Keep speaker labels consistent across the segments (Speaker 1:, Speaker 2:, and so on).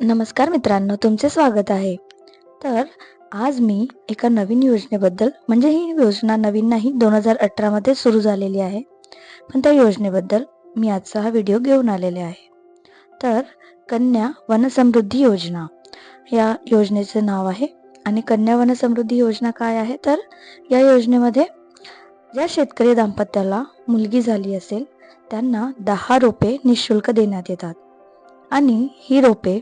Speaker 1: नमस्कार मित्रांनो तुमचे स्वागत आहे. तर आज मी एका नवीन योजनेबद्दल म्हणजे ही योजना नवीन नाही दोन हजार अठरामध्ये सुरू झालेली आहे. पण त्या योजनेबद्दल मी आजचा हा व्हिडिओ घेऊन आलेले आहे. तर कन्या वनसमृद्धी योजना या योजनेचे नाव आहे. आणि कन्या वनसमृद्धी योजना काय आहे? तर या योजनेमध्ये ज्या शेतकरी दाम्पत्याला मुलगी झाली असेल त्यांना दहा रोपे निशुल्क देण्यात येतात. आणि ही रोपे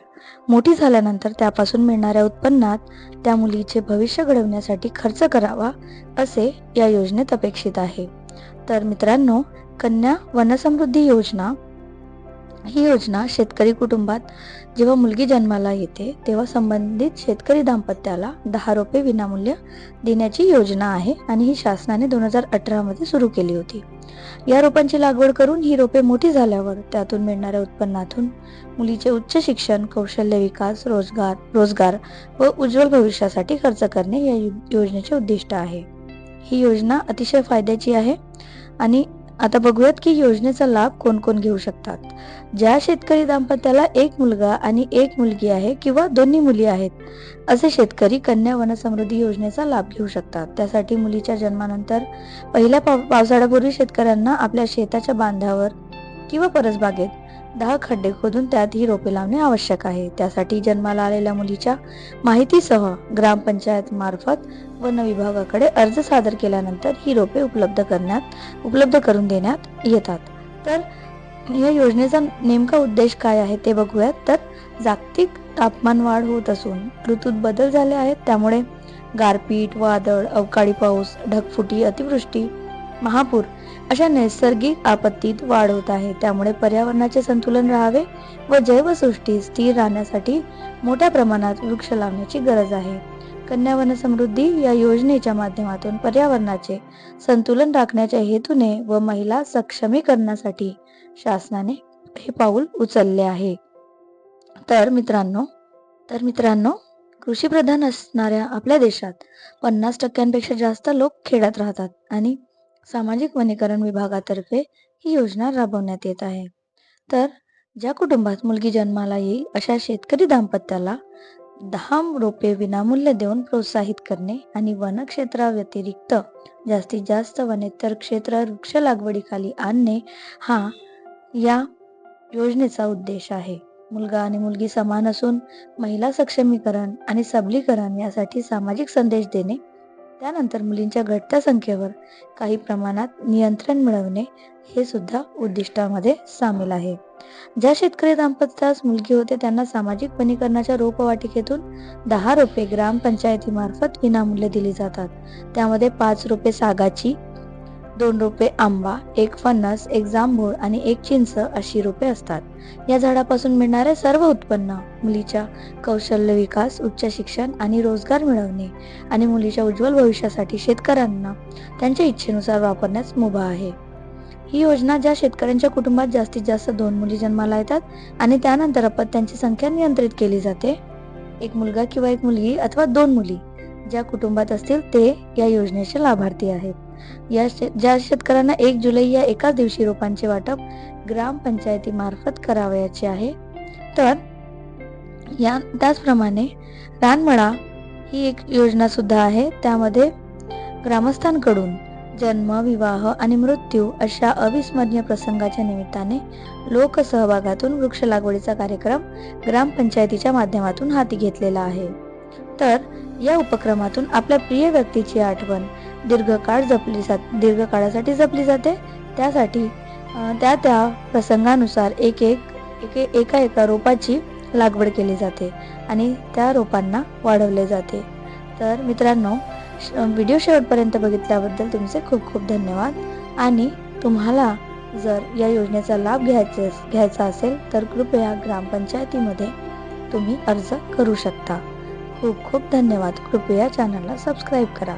Speaker 1: मोठी झाल्यानंतर त्यापासून मिळणाऱ्या उत्पन्नात त्या मुलीचे भविष्य घडवण्यासाठी खर्च करावा असे या योजनेत अपेक्षित आहे. तर मित्रांनो कन्या वनसमृद्धी योजना ही योजना शेतकरी कुटुंबात जेव्हा मुलगी जन्माला येते तेव्हा संबंधित शेतकरी दाम्पत्याला दहा रोपे विनामूल्य देण्याची योजना आहे आणि ही शासनाने दोन हजार अठरामध्ये सुरू केली होती. या रोपांची लागवड करून ही रोपे मोठी झाल्यावर त्यातून मिळणाऱ्या उत्पन्नातून मुलीचे उच्च शिक्षण कौशल्य विकास रोजगार रोजगार व उज्ज्वल भविष्यासाठी खर्च करणे या योजनेचे उद्दिष्ट आहे. ही योजना अतिशय फायद्याची आहे आणि आता बघूयात की योजनेचा लाभ कोण कोण घेऊ शकतात. ज्या शेतकरी दाम्पत्याला एक मुलगा आणि एक मुलगी आहे किंवा दोन्ही मुली आहेत असे शेतकरी कन्या वनसमृद्धी योजनेचा लाभ घेऊ शकतात. त्यासाठी मुलीच्या जन्मानंतर पहिल्या पाव पावसाळ्यापूर्वी शेतकऱ्यांना आपल्या शेताच्या बांधावर किंवा परसबागेत दहा खड्डे खोदून त्यात ही रोपे लावणे आवश्यक आहे. त्यासाठी जन्माला आलेल्या मुलीच्या माहितीसह ग्रामपंचायत मार्फत वन विभागाकडे अर्ज सादर केल्यानंतर ही रोपे उपलब्ध करण्यात उपलब्ध करून देण्यात येतात. तर या योजनेचा नेमका उद्देश काय आहे ते बघूयात. तर जागतिक तापमान वाढ होत असून ऋतूत बदल झाले आहेत. त्यामुळे गारपीट वादळ अवकाळी पाऊस ढगफुटी अतिवृष्टी महापूर अशा नैसर्गिक आपत्तीत वाढ होत आहे. त्यामुळे पर्यावरणाचे संतुलन राहावे व जैवसृष्टी स्थिर राहण्यासाठी मोठ्या प्रमाणात वृक्ष लावण्याची गरज आहे. कन्या वन समृद्धी या योजनेच्या माध्यमातून पर्यावरणाचे संतुलन राखण्याच्या हेतूने व महिला सक्षमीकरणासाठी शासनाने हे पाऊल उचलले आहे. तर मित्रांनो तर मित्रांनो कृषी प्रधान असणाऱ्या आपल्या देशात पन्नास टक्क्यांपेक्षा जास्त लोक खेड्यात राहतात आणि सामाजिक वनीकरण विभागातर्फे ही योजना राबवण्यात येत आहे. तर ज्या कुटुंबात मुलगी जन्माला येईल अशा शेतकरी दाम्पत्याला दहा रोपे विनामूल्य देऊन प्रोत्साहित करणे आणि वनक्षेत्राव्यतिरिक्त जास्तीत जास्त वनेतर क्षेत्र वृक्ष लागवडीखाली आणणे हा या योजनेचा उद्देश आहे. मुलगा आणि मुलगी समान असून महिला सक्षमीकरण आणि सबलीकरण यासाठी सामाजिक संदेश देणे त्यानंतर मुलींच्या घटत्या संख्येवर काही प्रमाणात नियंत्रण मिळवणे हे सुद्धा उद्दिष्टामध्ये सामील आहे. ज्या शेतकरी दाम्पत्यास मुलगी होते त्यांना सामाजिक वनीकरणाच्या रोपवाटिकेतून दहा रोपे ग्रामपंचायतीमार्फत विनामूल्य दिली जातात. त्यामध्ये पाच रोपे सागाची दोन रोपे आंबा एक फणस एक जांभूळ आणि एक चिंच अशी रोपे असतात. या झाडापासून मिळणारे सर्व उत्पन्न मुलीच्या कौशल्य विकास उच्च शिक्षण आणि रोजगार मिळवणे आणि मुलीच्या उज्ज्वल भविष्यासाठी शेतकऱ्यांना त्यांच्या इच्छेनुसार वापरण्यास मुभा आहे. ही योजना ज्या शेतकऱ्यांच्या कुटुंबात जास्तीत जास्त दोन मुली जन्माला येतात आणि त्यानंतर अपत्यांची संख्या नियंत्रित केली जाते. एक मुलगा किंवा एक मुलगी अथवा दोन मुली ज्या कुटुंबात असतील ते या योजनेचे लाभार्थी आहेत. या ज्या शेतकऱ्यांना एक जुलै या एकाच दिवशी रोपांचे वाटप ग्रामपंचायती मार्फत करावयाचे आहे. तर या त्याचप्रमाणे रानमळा ही एक योजना सुद्धा आहे. त्यामध्ये ग्रामस्थांकडून जन्म विवाह आणि मृत्यू अशा अविस्मरणीय प्रसंगाच्या निमित्ताने लोकसहभागातून वृक्ष लागवडीचा कार्यक्रम ग्रामपंचायतीच्या माध्यमातून हाती घेतलेला आहे. तर या उपक्रमातून आपल्या प्रिय व्यक्तीची आठवण दीर्घकाळ जपली जात दीर्घकाळासाठी जपली जाते. त्यासाठी त्या त्या प्रसंगानुसार एक एक एका एका रोपाची लागवड केली जाते आणि त्या रोपांना वाढवले जाते. तर मित्रांनो व्हिडिओ शेवटपर्यंत बघितल्याबद्दल तुमचे खूप खूप धन्यवाद. आणि तुम्हाला जर या योजनेचा लाभ घ्यायचे घ्यायचा असेल तर कृपया ग्रामपंचायतीमध्ये तुम्ही अर्ज करू शकता. खूप खूप धन्यवाद. कृपया चॅनलला सबस्क्राईब करा.